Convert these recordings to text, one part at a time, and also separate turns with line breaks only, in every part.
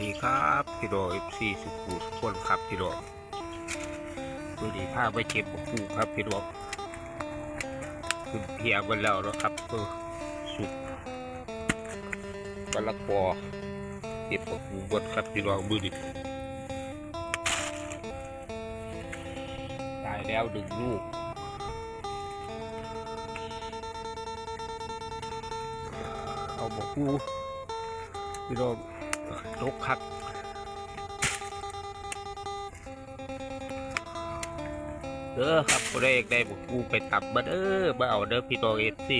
ดีครับพี่โดอฟซีสุขุทุกคนครับพี่โดวันนี้พาไปเก็บปูครับพี่โดขึ้นเพียบนแล้วนะครับเออสุกมะละกอเก็บปูบนครับพี่โดมือดิตายแล้วดึงลูกเอาบอกกูพี่โด ลกคักเด้อครับบ่ได้ได้บุกูไปตับมาเด้อมาเอาเด้อพี่โดเอฟซี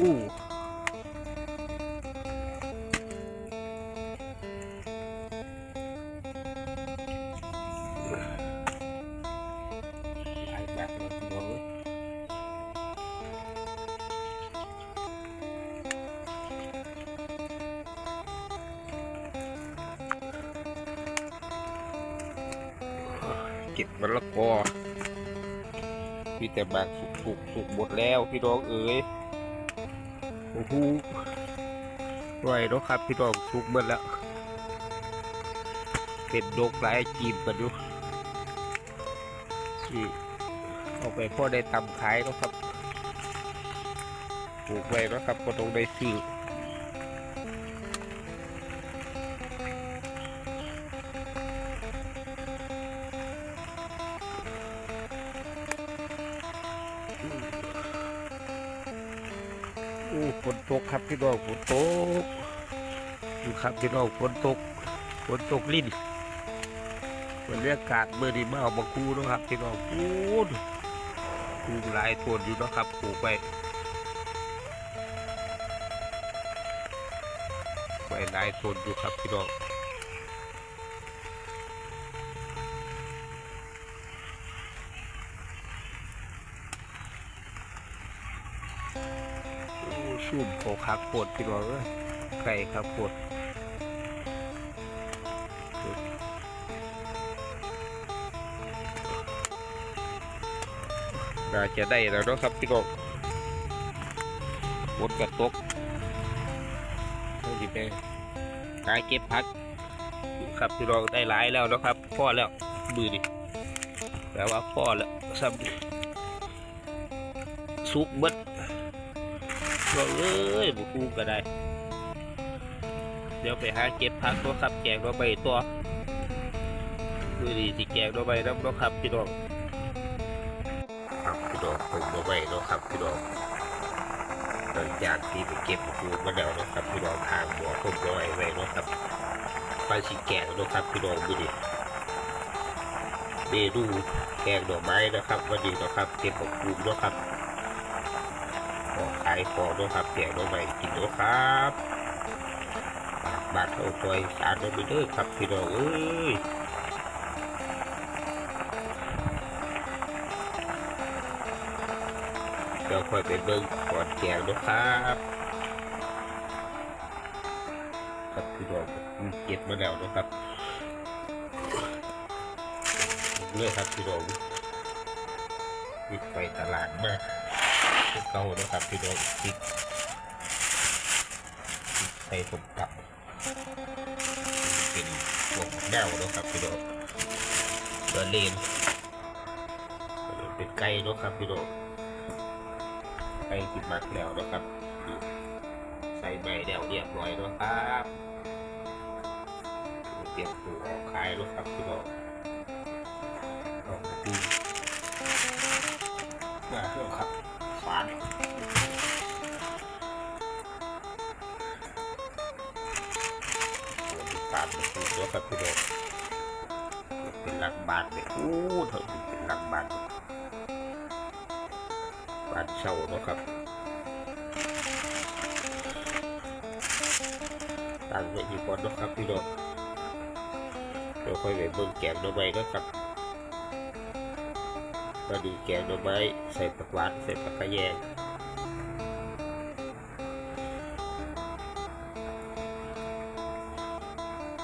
อู้ เก็บมะละกอมีแต่บางสุกสุกสุกหมดแล้วพี่น้องเอ๋ยโอ้โหไหวแล้วครับพี่น้องสุกหมดแล้ว เป็นดกหลายจีบกันอยู่ที่เอาไปพ่อได้ตำขายแล้วครับปลูกไว้แล้วครับก็ต้องได้ซื้อ ฝนตกครับพี่น้องฝนตกดูครับพี่น้องฝนตกฝนตกลิ้นบรรยากาศเมื่อนี้มาเอามาคูนะครับพี่น้องคูนคูหลายตัวอยู่นะครับปลูกไปไปหลายต้นอยู่ครับพี่น้อง โอ้ชุ่มโคคักปวดพี่น้องเอ้ยไก่ครับปวดน่าจะได้แล้วนะครับพี่น้องฝนกระตกเท่าที่ไปหาเก็บพัก ครับพี่น้องได้หลายแล้วนะครับพ่อแล้วมือดิแปลว่าพ่อแล้วซ้ำดิสุกเบิด เราเอ้ยบุกูก็ได้ เดี๋ยวไปหาเก็บพักเนาะครับแกงเราใบตัวมือดีสิแกงเราใบน้ำเนาะครับพี่น้องครับพี่น้องผมมาไว้เนาะครับพี่น้องหลังจากที่ไปเก็บปูมาแล้วเนาะครับพี่น้องทางบัวผมมาไว้ไว้เนาะครับปลาชีแกงเนาะครับพี่น้องดูดิเมนูแกงดอกไม้นะครับวันนี้นะครับเก็บของปูนะครับ อขายของเนาะครับแกดอกไม้กินเนาะครับบาทเท่าตัวสารเราไปด้อครับพี่น้องเอ้ยเดี๋ยวค่อยไปเบิ่งก่อนแกงนะครับครับพี่น้องเก็บมาแล้วนะครับเลยครับพี่น้องวิไปตลาดมาก เก่านะครับพี่น้องพริกใส่ผมกับเป็นพวกแนวนะครับพี่น้องเบอร์เลนเป็นไก่เนาะครับพี่น้องไปกินมักแล้วนะครับใส่ใบเดี่ยวเรียบร้อยแล้วครับเตรียมตัวออกขายแล้วครับพี่น้องออกมาดูมาเพื่อครับ ฝานฝานมาดูแล้วครับพี่น้องเป็นหลังบาทเลยโอ้เถอะเป็นหลังบาทบาทเช่าเนาะครับตั้งไว้ดีก่อนเนาะครับพี่น้องเดี๋ยวค่อยไปเบิ่งแกงหน่อไม้เนะครับ มาดูแกงหน่อไม้ใส่ผักหวานใส่ผักกระแยง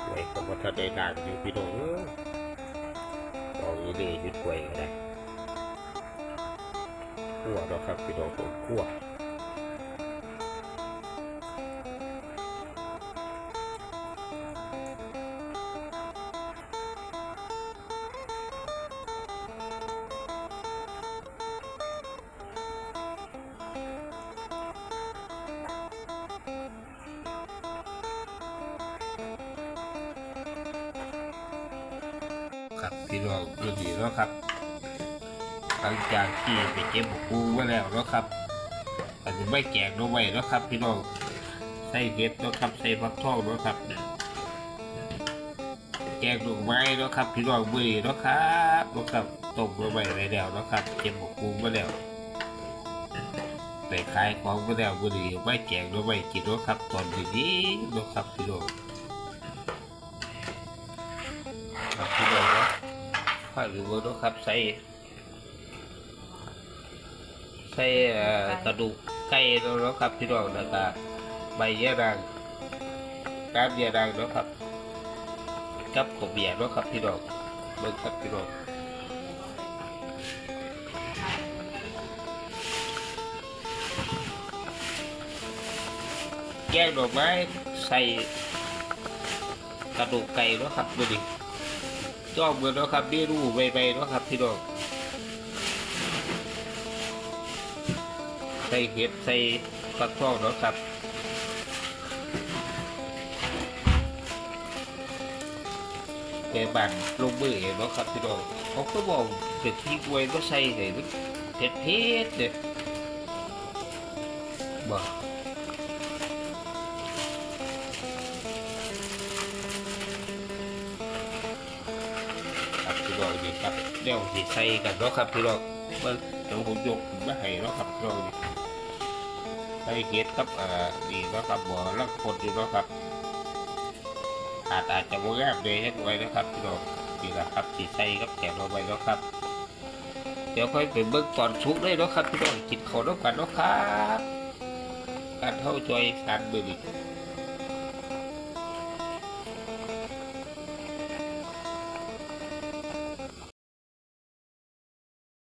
ไว้ก็มาทันได้นางอยู่พี่น้องบอกอยู่นี่อยุดไว้ก็ได้ขั่วเนาครับพี่น้องผมขั่ว ครับพี่น้องดูดีเนาะครับ หลังจากที่ไปเก็บบักกูมาแล้วเนาะครับอันนี้ไม่แกงเนาะไว้เนาะครับ พี่น้องใส่เห็ดเนาะครับใส่ฟักทองเนาะครับแกงดอกไม้เนาะครับ พี่น้องมือนี้เนาะครับเนาะครับต้มมาไว้ไว้แล้วเนาะครับเก็บบักกูมาแล้วไปขายของมาแล้วมือนี้ไม่แกงเนาะไม่กินเนาะครับ ตอนนี้ๆเนาะครับพี่น้อง ข้าวหรือว่าเนครับ ใส่ ใส่กระดูกไก่แล้วนครับพี่น้องแล้วก็ใบยะนางน้ำยะนางนะครับกับขบเบียร์นะครับพี่น้องเบิ่งครับพี่น้องแกงดอกไม้ใส่กระดูกไก่นะครับดูดิ จ้องเมือเนาะครับนี่รู้ใบๆเนาะครับพี่น้องใส่เห็ดใส่ฟักทองเนาะครับแกบันลงมือเองเนะครับพี่น้องเขาก็บอกเป็นที่กล้วยก็ใส่เลยเผ็ดเผ็ดเลยบอก รับพี่น้องนี่ครับเดี๋ยวสิใส่กันเนาะครับพี่น้องเบิ่งเดี๋ยวผมยกมาให้เนาะครับพี่น้องใส่เห็ดกับอ่อนี่เนาะครับบ่อลักคนอยู่เนาะครับอาจอาจจะบ่งามเลยให้ไว้นะครับพี่น้องนี่แหละครับสีใส่กับแกงเอาไว้เนาะครับ เดี๋ยวค่อยไปเบิ่งตอนชุกเลยเนาะครับพี่น้องกินข้าวน้ำกันเนาะครับการเข้าใจสารมือนี่